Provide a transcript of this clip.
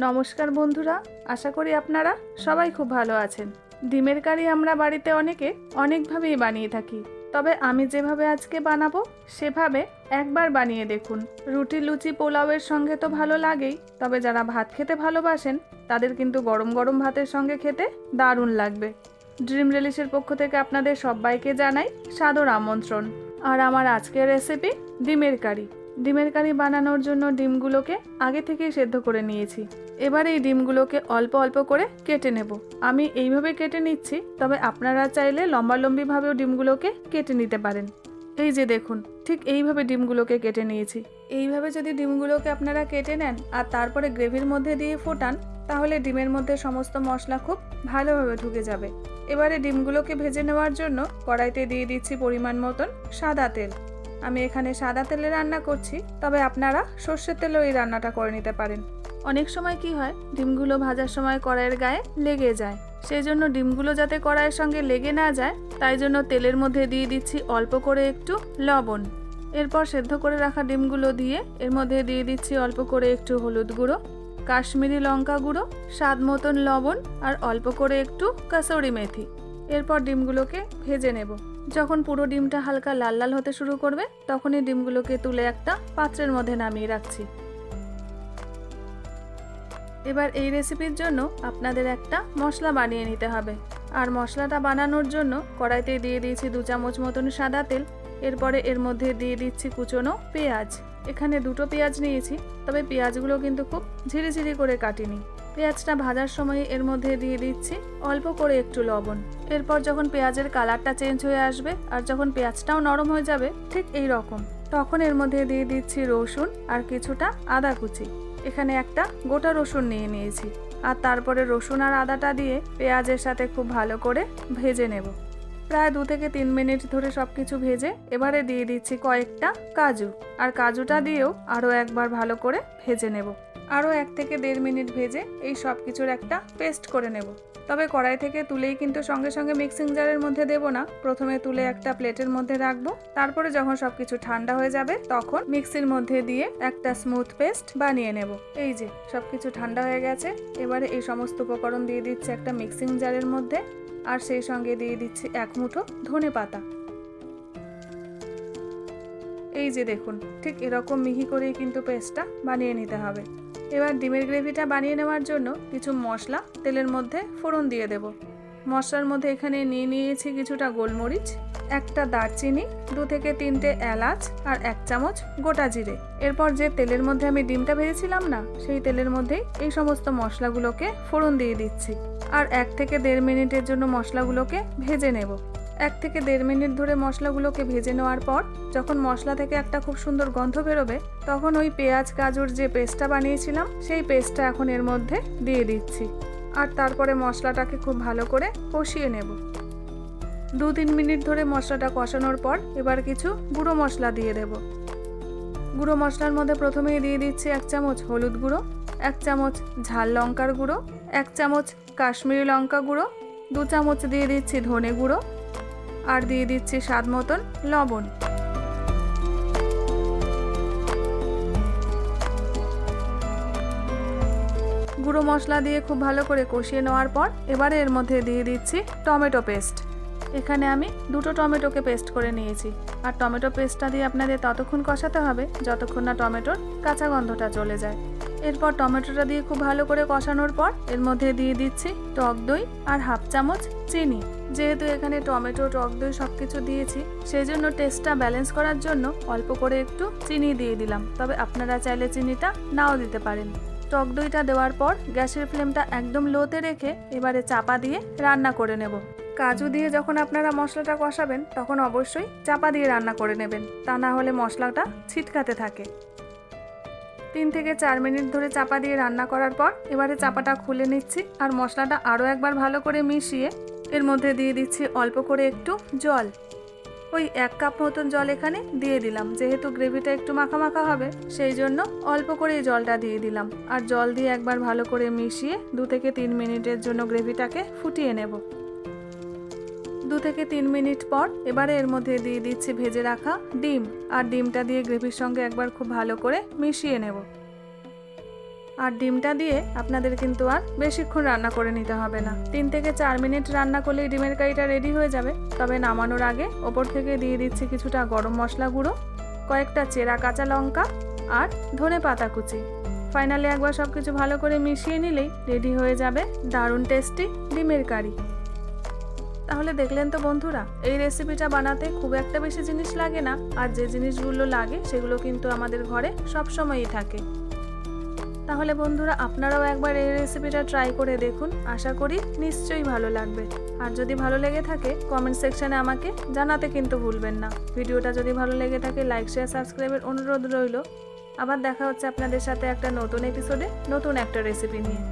নমস্কার বন্ধুরা, আশা করি আপনারা সবাই খুব ভালো আছেন। ডিমের কারি আমরা বাড়িতে অনেকে অনেকভাবেই বানিয়ে থাকি। তবে আমি যেভাবে আজকে বানাবো, সেভাবে একবার বানিয়ে দেখুন। রুটি লুচি পোলাওয়ের সঙ্গে তো ভালো লাগেই, তবে যারা ভাত খেতে ভালোবাসেন, তাদের কিন্তু গরম গরম ভাতের সঙ্গে খেতে দারুণ লাগবে। ড্রিম রিলিশের পক্ষ থেকে আপনাদের সবাইকে জানাই সাদর আমন্ত্রণ। আর আমার আজকের রেসিপি ডিমের কারি। ডিমের কারি বানানোর জন্য ডিমগুলোকে আগে থেকেই সেদ্ধ করে নিয়েছি। এবার এই ডিমগুলোকে অল্প অল্প করে কেটে নেব। আমি এইভাবে কেটে নিচ্ছি, তবে আপনারা চাইলে লম্বালম্বিভাবেও ডিমগুলোকে কেটে নিতে পারেন। এই যে দেখুন, ঠিক এইভাবে ডিমগুলোকে কেটে নিয়েছি। এইভাবে যদি ডিমগুলোকে আপনারা কেটে নেন আর তারপরে গ্রেভির মধ্যে দিয়ে ফোটান, তাহলে ডিমের মধ্যে সমস্ত মশলা খুব ভালোভাবে ঢুকে যাবে। এবারে ডিমগুলোকে ভেজে নেওয়ার জন্য কড়াইতে দিয়ে দিচ্ছি পরিমাণ মতন সাদা তেল। আমি এখানে সাদা তেলে রান্না করছি, তবে আপনারা সর্ষের তেলেও এই রান্নাটা করে নিতে পারেন। অনেক সময় কি হয়, ডিমগুলো ভাজার সময় কড়াইয়ের গায়ে লেগে যায়। সেই জন্য ডিমগুলো যাতে কড়াইয়ের সঙ্গে লেগে না যায়, তাই জন্য তেলের মধ্যে দিয়ে দিচ্ছি অল্প করে একটু লবণ। এরপর সেদ্ধ করে রাখা ডিমগুলো দিয়ে এর মধ্যে দিয়ে দিচ্ছি অল্প করে একটু হলুদ গুঁড়ো, কাশ্মীরি লঙ্কা গুঁড়ো, স্বাদ মতন লবণ, আর অল্প করে একটু কাসৌরি মেথি। এরপর ডিমগুলোকে ভেজে নেব। যখন পুরো ডিমটা হালকা লাল লাল হতে শুরু করবে, তখনই ডিমগুলোকে তুলে একটা পাত্রের মধ্যে নামিয়ে রাখছি। এবার এই রেসিপির জন্য আপনাদের একটা মশলা বানিয়ে নিতে হবে। আর মশলাটা বানানোর জন্য কড়াইতে দিয়ে দিয়েছি দু চামচ মতন সাদা তেল। এরপরে এর মধ্যে দিয়ে দিচ্ছি কুচনো পেঁয়াজ। এখানে দুটো পেঁয়াজ নিয়েছি, তবে পেঁয়াজগুলো কিন্তু খুব ঝিরিঝিরি করে কাটিনি। পেঁয়াজটা ভাজার সময় এর মধ্যে দিয়ে দিচ্ছি। অল্প করে একটু লবণ। এরপর যখন পেঁয়াজের কালারটা চেঞ্জ হয়ে আসবে আর যখন পেঁয়াজটাও নরম হয়ে যাবে, ঠিক এই রকম। তখন এর মধ্যে দিয়ে দিচ্ছি রসুন আর কিছুটা আদা কুচি। এখানে একটা গোটা রসুন নিয়ে নিয়েছি। আর তারপরে রসুন আর আদাটা দিয়ে পেঁয়াজের সাথে খুব ভালো করে ভেজে নেব। প্রায় দু থেকে তিন মিনিট ধরে সব কিছু ভেজে এবারে দিয়ে দিচ্ছি কয়েকটা কাজু। আর কাজুটা দিয়েও আরও একবার ভালো করে ভেজে নেব। আরও এক থেকে দেড় মিনিট ভেজে এই সব কিছুর একটা পেস্ট করে নেব। তবে কড়াই থেকে তুলেই কিন্তু সঙ্গে সঙ্গে মিক্সিং জারের মধ্যে দেব না। প্রথমে তুলে একটা প্লেটের মধ্যে রাখব। তারপরে যখন সব কিছু ঠান্ডা হয়ে যাবে, তখন মিক্সির মধ্যে দিয়ে একটা স্মুথ পেস্ট বানিয়ে নেব। এই যে সব কিছু ঠান্ডা হয়ে গেছে। এবারে এই সমস্ত উপকরণ দিয়ে দিচ্ছি একটা মিক্সিং জারের মধ্যে। আর সেই সঙ্গে দিয়ে দিচ্ছি এক মুঠো ধনে পাতা। এই যে দেখুন, ঠিক এরকম মিহি করেই কিন্তু পেস্টটা বানিয়ে নিতে হবে। এবার ডিমের গ্রেভিটা বানিয়ে নেওয়ার জন্য কিছু মশলা, তেলের মধ্যে ফোড়ন দিয়ে দেব। মশলার মধ্যে এখানে নিয়ে নিয়েছি কিছুটা গোলমরিচ, একটা দারচিনি, দু থেকে তিনটে এলাচ আর এক চামচ গোটা জিরে। এরপর যে তেলের মধ্যে আমি ডিমটা ভেজেছিলাম না, সেই তেলের মধ্যেই এই সমস্ত মশলাগুলোকে ফোড়ন দিয়ে দিচ্ছি। আর এক থেকে দেড় মিনিটের জন্য মশলাগুলোকে ভেজে নেব। এক থেকে দেড় মিনিট ধরে মশলাগুলোকে ভেজে নেওয়ার পর, যখন মশলা থেকে একটা খুব সুন্দর গন্ধ বেরোবে, তখন ওই পেঁয়াজ কাজুর যে পেস্টটা বানিয়েছিলাম, সেই পেস্টটা এখন এর মধ্যে দিয়ে দিচ্ছি। আর তারপরে মশলাটাকে খুব ভালো করে কষিয়ে নেব। দু তিন মিনিট ধরে মশলাটা কষানোর পর, এবার কিছু গুঁড়ো মশলা দিয়ে দেব। গুঁড়ো মশলার মধ্যে প্রথমেই দিয়ে দিচ্ছি এক চামচ হলুদ গুঁড়ো, এক চামচ ঝাল লঙ্কার গুঁড়ো, এক চামচ কাশ্মীরি লঙ্কা গুঁড়ো, দু চামচ দিয়ে দিচ্ছি ধনে গুঁড়ো আর দিয়ে দিচ্ছি স্বাদ মতন লবণ। গুঁড়ো মশলা দিয়ে খুব ভালো করে কষিয়ে নেওয়ার পর এবারে এর মধ্যে দিয়ে দিচ্ছি টমেটো পেস্ট। এখানে আমি দুটো টমেটোকে পেস্ট করে নিয়েছি। আর টমেটো পেস্টটা দিয়ে আপনাদের ততক্ষণ কষাতে হবে যতক্ষণ না টমেটোর কাঁচা গন্ধটা চলে যায়। এরপর টমেটোটা দিয়ে খুব ভালো করে কষানোর পর এর মধ্যে দিয়ে দিচ্ছি টক দই আর হাফ চামচ চিনি। যেহেতু এখানে টমেটো, টক দই সব কিছু দিয়েছি সেই জন্য টেস্টটা ব্যালেন্স করার জন্য অল্প করে একটু চিনি দিয়ে দিলাম। তবে আপনারা চাইলে চিনিটা নাও দিতে পারেন। টক দইটা দেওয়ার পর গ্যাসের ফ্লেমটা একদম লোতে রেখে এবারে চাপা দিয়ে রান্না করে নেব। কাজু দিয়ে যখন আপনারা মশলাটা কষাবেন, তখন অবশ্যই চাপা দিয়ে রান্না করে নেবেন। তা না হলে মশলাটা ছিটকাতে থাকে। তিন থেকে চার মিনিট ধরে চাপা দিয়ে রান্না করার পর এবারে চাপাটা খুলে নিচ্ছি আর মশলাটা আরও একবার ভালো করে মিশিয়ে এর মধ্যে দিয়ে দিচ্ছি অল্প করে একটু জল। ওই এক কাপ মতন জল এখানে দিয়ে দিলাম, যেহেতু গ্রেভিটা একটু মাখা মাখা হবে, সেই জন্য অল্প করে জলটা দিয়ে দিলাম। আর জল দিয়ে একবার ভালো করে মিশিয়ে দু থেকে তিন মিনিটের জন্য গ্রেভিটাকে ফুটিয়ে নেব। দু থেকে তিন মিনিট পর এবারে এর মধ্যে দিয়ে দিচ্ছি ভেজে রাখা ডিম, আর ডিমটা দিয়ে গ্রেভির সঙ্গে একবার খুব ভালো করে মিশিয়ে নেব। আর ডিমটা দিয়ে আপনাদের কিন্তু আর বেশিক্ষণ রান্না করে নিতে হবে না। তিন থেকে চার মিনিট রান্না করলেই ডিমের কারিটা রেডি হয়ে যাবে। তবে নামানোর আগে ওপর থেকে দিয়ে দিচ্ছি কিছুটা গরম মশলা গুঁড়ো, কয়েকটা চেরা কাঁচা লঙ্কা আর ধনে পাতা কুচি। ফাইনালি একবার সব কিছু ভালো করে মিশিয়ে নিলেই রেডি হয়ে যাবে দারুণ টেস্টি ডিমের কারি। তাহলে দেখলেন তো বন্ধুরা, এই রেসিপিটা বানাতে খুব একটা বেশি জিনিস লাগে না, আর যে জিনিসগুলো লাগে সেগুলো কিন্তু আমাদের ঘরে সব সময়ই থাকে। তাহলে বন্ধুরা আপনারাও একবার এই রেসিপিটা ট্রাই করে দেখুন। আশা করি নিশ্চয়ই ভালো লাগবে। আর যদি ভালো লেগে থাকে কমেন্ট সেকশানে আমাকে জানাতে কিন্তু ভুলবেন না। ভিডিওটা যদি ভালো লেগে থাকে লাইক শেয়ার সাবস্ক্রাইবের অনুরোধ রইল। আবার দেখা হচ্ছে আপনাদের সাথে একটা নতুন এপিসোডে নতুন একটা রেসিপি নিয়ে।